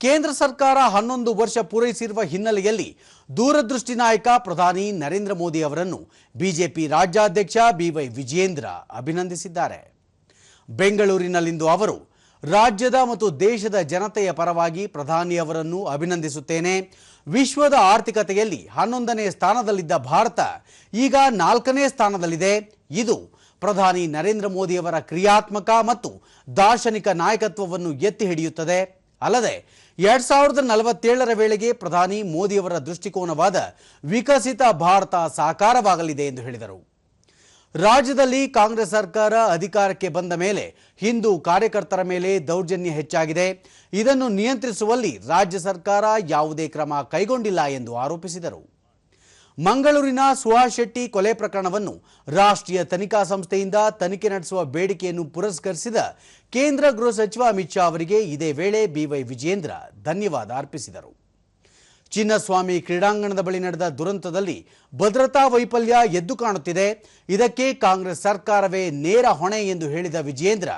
ಕೇಂದ್ರ ಸರ್ಕಾರ ಹನ್ನೊಂದು ವರ್ಷ ಪೂರೈಸಿರುವ ಹಿನ್ನೆಲೆಯಲ್ಲಿ ದೂರದೃಷ್ಟಿ ನಾಯಕ ಪ್ರಧಾನಿ ನರೇಂದ್ರ ಮೋದಿ ಅವರನ್ನು ಬಿಜೆಪಿ ರಾಜ್ಯಾಧ್ಯಕ್ಷ ಬಿವೈ ವಿಜಯೇಂದ್ರ ಅಭಿನಂದಿಸಿದ್ದಾರೆ. ಬೆಂಗಳೂರಿನಲ್ಲಿಂದು ಅವರು ರಾಜ್ಯದ ಮತ್ತು ದೇಶದ ಜನತೆಯ ಪರವಾಗಿ ಪ್ರಧಾನಿ ಅವರನ್ನು ಅಭಿನಂದಿಸುತ್ತೇನೆ. ವಿಶ್ವದ ಆರ್ಥಿಕತೆಯಲ್ಲಿ ಹನ್ನೊಂದನೇ ಸ್ಥಾನದಲ್ಲಿದ್ದ ಭಾರತ ಈಗ ನಾಲ್ಕನೇ ಸ್ಥಾನದಲ್ಲಿದೆ. ಇದು ಪ್ರಧಾನಿ ನರೇಂದ್ರ ಮೋದಿಯವರ ಕ್ರಿಯಾತ್ಮಕ ಮತ್ತು ದಾರ್ಶನಿಕ ನಾಯಕತ್ವವನ್ನು ಎತ್ತಿ ಹಿಡಿಯುತ್ತದೆ. ಅಲ್ಲದೆ ಎರಡ್ ಸಾವಿರದ ನಲವತ್ತೇಳರ ವೇಳೆಗೆ ಪ್ರಧಾನಿ ಮೋದಿಯವರ ದೃಷ್ಟಿಕೋನವಾದ ವಿಕಸಿತ ಭಾರತ ಸಾಕಾರವಾಗಲಿದೆ ಎಂದು ಹೇಳಿದರು. ರಾಜ್ಯದಲ್ಲಿ ಕಾಂಗ್ರೆಸ್ ಸರ್ಕಾರ ಅಧಿಕಾರಕ್ಕೆ ಬಂದ ಮೇಲೆ ಹಿಂದೂ ಕಾರ್ಯಕರ್ತರ ಮೇಲೆ ದೌರ್ಜನ್ಯ ಹೆಚ್ಚಾಗಿದೆ. ಇದನ್ನು ನಿಯಂತ್ರಿಸುವಲ್ಲಿ ರಾಜ್ಯ ಸರ್ಕಾರ ಯಾವುದೇ ಕ್ರಮ ಕೈಗೊಂಡಿಲ್ಲ ಎಂದು ಆರೋಪಿಸಿದರು. ಮಂಗಳೂರಿನ ಸುಹಾಸ್ ಶೆಟ್ಟಿ ಕೊಲೆ ಪ್ರಕರಣವನ್ನು ರಾಷ್ಟ್ರೀಯ ತನಿಖಾ ಸಂಸ್ಥೆಯಿಂದ ತನಿಖೆ ನಡೆಸುವ ಬೇಡಿಕೆಯನ್ನು ಪುರಸ್ಕರಿಸಿದ ಕೇಂದ್ರ ಗೃಹ ಸಚಿವ ಅಮಿತ್ ಶಾ ಅವರಿಗೆ ಇದೇ ವೇಳೆ ಬಿವೈ ವಿಜೇಂದ್ರ ಧನ್ಯವಾದ ಅರ್ಪಿಸಿದರು. ಚಿನ್ನಸ್ವಾಮಿ ಕ್ರೀಡಾಂಗಣದ ಬಳಿ ನಡೆದ ದುರಂತದಲ್ಲಿ ಭದ್ರತಾ ವೈಫಲ್ಯ ಎದ್ದು ಕಾಣುತ್ತಿದೆ. ಇದಕ್ಕೆ ಕಾಂಗ್ರೆಸ್ ಸರ್ಕಾರವೇ ನೇರ ಹೊಣೆ ಎಂದು ಹೇಳಿದ ವಿಜಯೇಂದ್ರ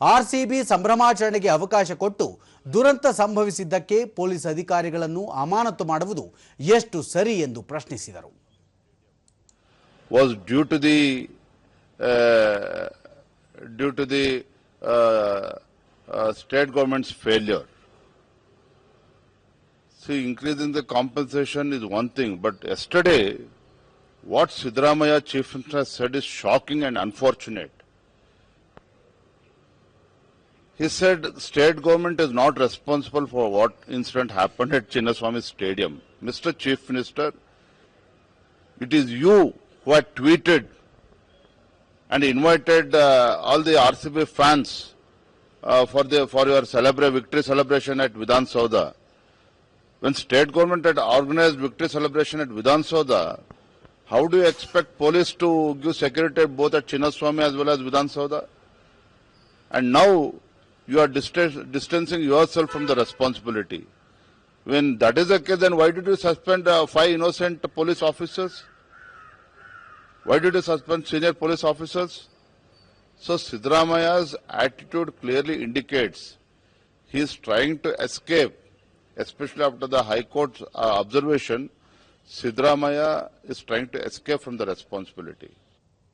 ಆರ್ಸಿಬಿ ಸಂಭ್ರಮಾಚರಣೆಗೆ ಅವಕಾಶ ಕೊಟ್ಟು ದುರಂತ ಸಂಭವಿಸಿದ್ದಕ್ಕೆ ಪೊಲೀಸ್ ಅಧಿಕಾರಿಗಳನ್ನು ಅಮಾನತು ಮಾಡುವುದು ಎಷ್ಟು ಸರಿ ಎಂದು ಪ್ರಶ್ನಿಸಿದರು was due to the uh, due to the uh, uh, state government's failure. See, increasing the compensation is one thing, but yesterday, what Sidramaya Chief Minister said is shocking and unfortunate. He said state government is not responsible for what incident happened at Chinnaswamy Stadium. Mr. Chief Minister, it is you who had tweeted and invited uh, all the RCB fans uh, for the for your celebra- victory celebration at Vidhan Sauda. When state government had organized victory celebration at Vidhan Sauda, how do you expect police to give security both at Chinnaswamy as well as Vidhan Sauda? And now you are distan- distancing yourself from the responsibility. When that is the case, then why did you suspend uh, five innocent police officers? Why did you suspend senior police officers? So Siddharamaya's attitude clearly indicates he is trying to escape, especially after the High Court's uh, observation. Siddaramaya is trying to escape from the responsibility.